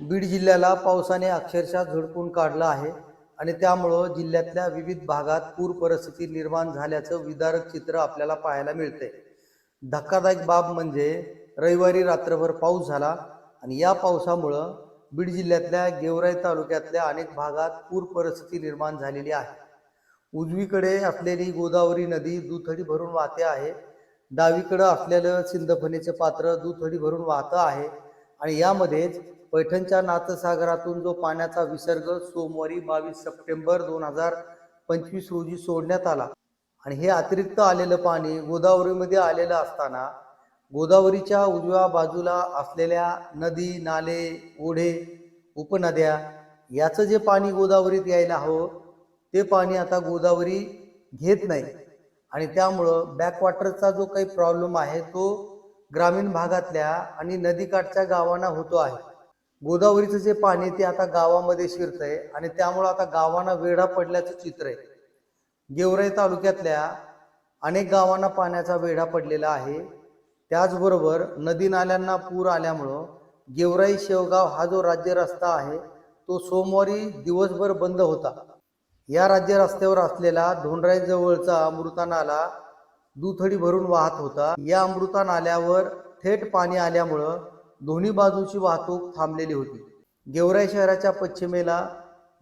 बीड जिल्ह्याला पावसाने अक्षरशः झोडपून काढलं आहे आणि त्यामुळं जिल्ह्यातल्या विविध भागात पूर परिस्थिती निर्माण झाल्याचं विदारक चित्र आपल्याला पाहायला मिळते धक्कादायक बाब म्हणजे रविवारी रात्रभर पाऊस झाला आणि या पावसामुळं बीड जिल्ह्यातल्या गेवराई तालुक्यातल्या अनेक भागात पूर परिस्थिती निर्माण झालेली आहे. उजवीकडे असलेली गोदावरी नदी दुथडी भरून वाहते आहे. डावीकडं असलेलं सिंदफणीचे पात्र दुथडी भरून वाहतं आहे. आणि यामध्येच पैठणच्या नाथसागरातून जो पाण्याचा विसर्ग सोमवारी बावीस सप्टेंबर दोन हजार पंचवीस रोजी सोडण्यात आला आणि हे अतिरिक्त आलेलं पाणी गोदावरीमध्ये आलेलं असताना गोदावरीच्या उजव्या बाजूला असलेल्या नदी नाले ओढे उपनद्या याचं जे पाणी गोदावरीत यायला हवं ते पाणी आता गोदावरी घेत नाही. आणि त्यामुळं बॅकवॉटरचा जो काही प्रॉब्लेम आहे तो ग्रामीण भागातल्या आणि नदीकाठच्या गावांना होतो आहे. गोदावरीचं जे पाणी ते आता गावामध्ये शिरतंय आणि त्यामुळं आता गावांना वेढा पडल्याचं चित्र आहे. गेवराई तालुक्यातल्या अनेक गावांना पाण्याचा वेढा पडलेला आहे. त्याचबरोबर नदी नाल्यांना पूर आल्यामुळं गेवराई शेवगाव हा जो राज्य रस्ता आहे तो सोमवारी दिवसभर बंद होता. या राज्य रस्त्यावर असलेला धोंडराईजवळचा अमृता नाला दुथडी भरून वाहत होता. या अमृता नाल्यावर थेट पाणी आल्यामुळं दोन्ही बाजूची वाहतूक थांबलेली होती. गेवराई शहराच्या पश्चिमेला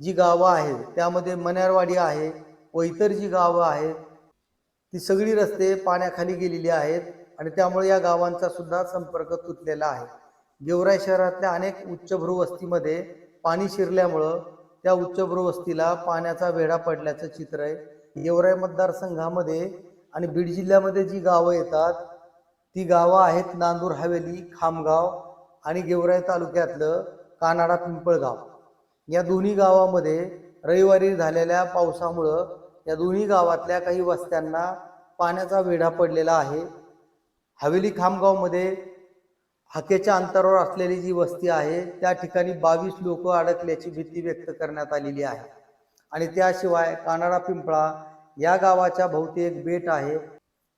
जी गावं आहेत त्यामध्ये मन्यारवाडी आहे व इतर जी गावं आहेत ती सगळी रस्ते पाण्याखाली गेलेली आहेत आणि त्यामुळे या गावांचा सुद्धा संपर्क तुटलेला आहे. गेवराई शहरातल्या अनेक उच्चभ्रू वस्तीमध्ये पाणी शिरल्यामुळं त्या उच्चभ्रू वस्तीला पाण्याचा वेढा पडल्याचं चित्र आहे. गेवराई मतदारसंघामध्ये आणि बीड जिल्ह्यामध्ये जी गावं येतात ती गावं आहेत नांदूर हवेली खामगाव आणि गेवराई तालुक्यातलं कानाडा पिंपळगाव या दोन्ही गावामध्ये रविवारी झालेल्या पावसामुळं या दोन्ही गावातल्या काही वस्त्यांना पाण्याचा वेढा पडलेला आहे. हवेली खामगावमध्ये हाकेच्या अंतरावर असलेली जी वस्ती आहे त्या ठिकाणी बावीस लोक अडकल्याची भीती व्यक्त करण्यात आलेली आहे. आणि त्याशिवाय कानाडा पिंपळा या गावाच्या भोवती एक बेट आहे.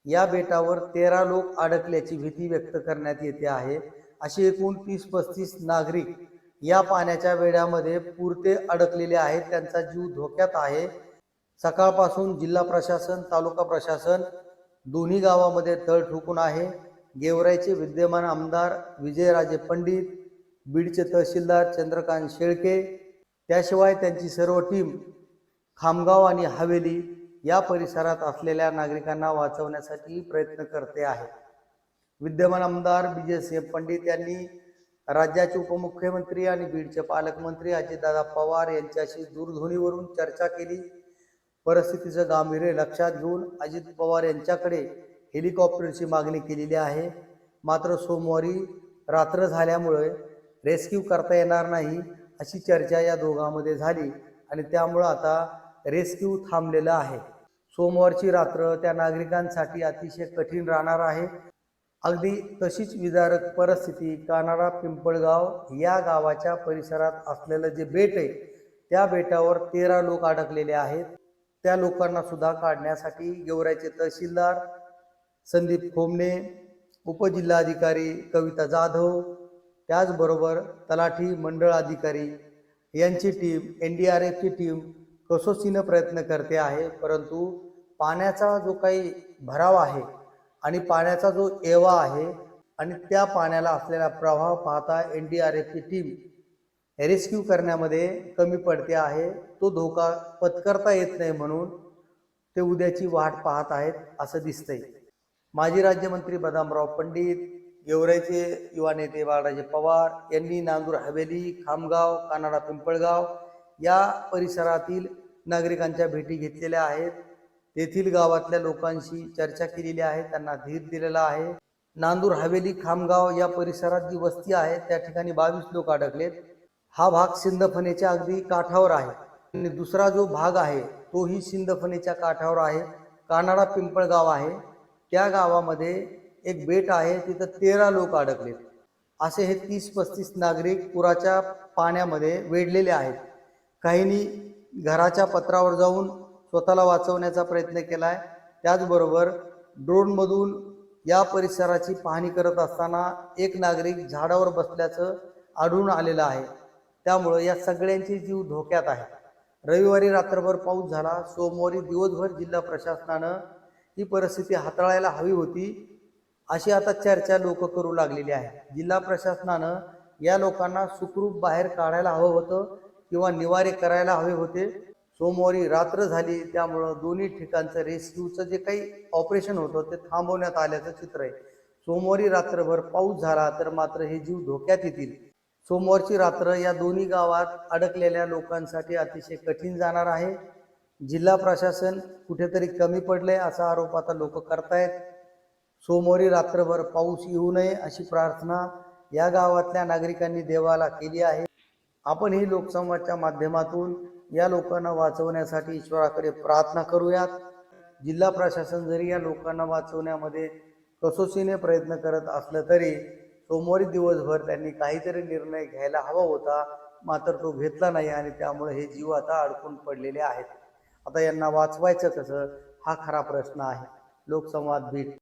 या बेटावर तेरा लोक अडकल्याची भीती व्यक्त करण्यात येते आहे. अशी एकूण तीस पस्तीस नागरिक या पाण्याच्या वेढ्यामध्ये पुरते अडकलेले आहेत. त्यांचा जीव धोक्यात आहे. सकाळपासून जिल्हा प्रशासन तालुका प्रशासन दोन्ही गावामध्ये तळ ठोकून आहे. गेवराईचे विद्यमान आमदार विजयराजे पंडित बीडचे तहसीलदार चंद्रकांत शेळके त्याशिवाय त्यांची सर्व टीम खामगाव आणि हवेली या परिसरात असलेल्या नागरिकांना वाचवण्यासाठी प्रयत्न करते आहे. विद्यमान आमदार विजयसिंह पंडित यांनी राज्याचे उपमुख्यमंत्री आणि बीडचे पालकमंत्री अजितदादा पवार यांच्याशी दूरध्वनीवरून चर्चा केली. परिस्थितीचं गांभीर्य लक्षात घेऊन अजित पवार यांच्याकडे हेलिकॉप्टरची मागणी केलेली आहे. मात्र सोमवारी रात्र झाल्यामुळे रेस्क्यू करता येणार नाही अशी चर्चा या दोघांमध्ये झाली आणि त्यामुळं आता रेस्क्यू थांबलेला आहे. सोमवारची रात्र त्या नागरिकांसाठी अतिशय कठीण राहणार आहे. अगदी तशीच विदारक परिस्थिती कानाडा पिंपळगाव या गावाच्या परिसरात असलेलं जे बेट आहे त्या बेटावर तेरा लोक अडकलेले आहेत. त्या लोकांना सुद्धा काढण्यासाठी गेवराचे तहसीलदार संदीप खोमणे उपजिल्हाधिकारी कविता जाधव त्याचबरोबर तलाठी मंडळ अधिकारी यांची टीम एन डी आर एफची टीम कसोशीनं प्रयत्न करते आहे परंतु पाण्याचा जो काही भराव आहे आणि पाण्याचा जो एवा आहे आणि त्या पाण्याला असलेला प्रवाह पाहता एन डी आर एफची टीम रेस्क्यू करण्यामध्ये कमी पडते आहे. तो धोका पत्करता येत नाही म्हणून ते उद्याची वाट पाहत आहेत असं दिसतंय. माजी राज्यमंत्री बदामराव पंडित गेवराईचे युवा नेते बाळराजे पवार यांनी नांदूर हवेली खामगाव कानाडा पिंपळगाव या परिसरातील नागरिकांच्या भेटी घेतलेल्या आहेत. तेथील गावातल्या लोकांशी चर्चा केलेली आहे. त्यांना धीर दिलेला आहे. नांदूर हवेली खामगाव या परिसरात जी वस्ती आहे त्या ठिकाणी बावीस लोक अडकलेत. हा भाग सिंदफणेच्या अगदी काठावर आहे. आणि दुसरा जो भाग आहे तोही सिंदफणेच्या काठावर आहे. कानाडा पिंपळगाव आहे. त्या गावामध्ये एक बेट आहे. तिथं तेरा लोक अडकलेत. असे हे तीस पस्तीस नागरिक पुराच्या पाण्यामध्ये वेढलेले आहेत. काहींनी घराच्या पत्रावर जाऊन स्वतःला वाचवण्याचा प्रयत्न केला आहे त्याचबरोबर ड्रोनमधून या परिसराची पाहणी करत असताना एक नागरिक झाडावर बसल्याचं आढळून आलेलं आहे. त्यामुळं या सगळ्यांचे जीव धोक्यात आहे. रविवारी रात्रभर पाऊस झाला. सोमवारी दिवसभर जिल्हा प्रशासनानं ही परिस्थिती हाताळायला हवी होती अशी आता चर्चा लोक करू लागलेली आहे. जिल्हा प्रशासनानं या लोकांना सुखरूप बाहेर काढायला हवं होतं. किंवा निवारे करायला हवे होते. सोमवारी रात्र झाली त्यामुळं दोन्ही ठिकाणचं रेस्क्यूचं जे काही ऑपरेशन होतं ते थांबवण्यात आल्याचं चित्र आहे. सोमवारी रात्रभर पाऊस झाला तर मात्र हे जीव धोक्यात येतील. सोमवारची रात्र या दोन्ही गावात अडकलेल्या लोकांसाठी अतिशय कठीण जाणार आहे. जिल्हा प्रशासन कुठेतरी कमी पडले असा आरोप आता लोक करतायत. सोमवारी रात्रभर पाऊस येऊ नये अशी प्रार्थना या गावातल्या नागरिकांनी देवाला केली आहे. आपण ही लोकसंवादच्या माध्यमातून या लोकांना वाचवण्यासाठी ईश्वराकडे प्रार्थना करूयात. जिल्हा प्रशासन जरी या लोकांना वाचवण्यामध्ये कसोशीने प्रयत्न करत असलं तरी सोमवारी दिवसभर त्यांनी काहीतरी निर्णय घ्यायला हवा होता मात्र तो घेतला नाही आणि त्यामुळे हे जीव आता अडकून पडलेले आहेत. आता यांना वाचवायचं कसं? हा खरा प्रश्न आहे. लोकसंवाद भेट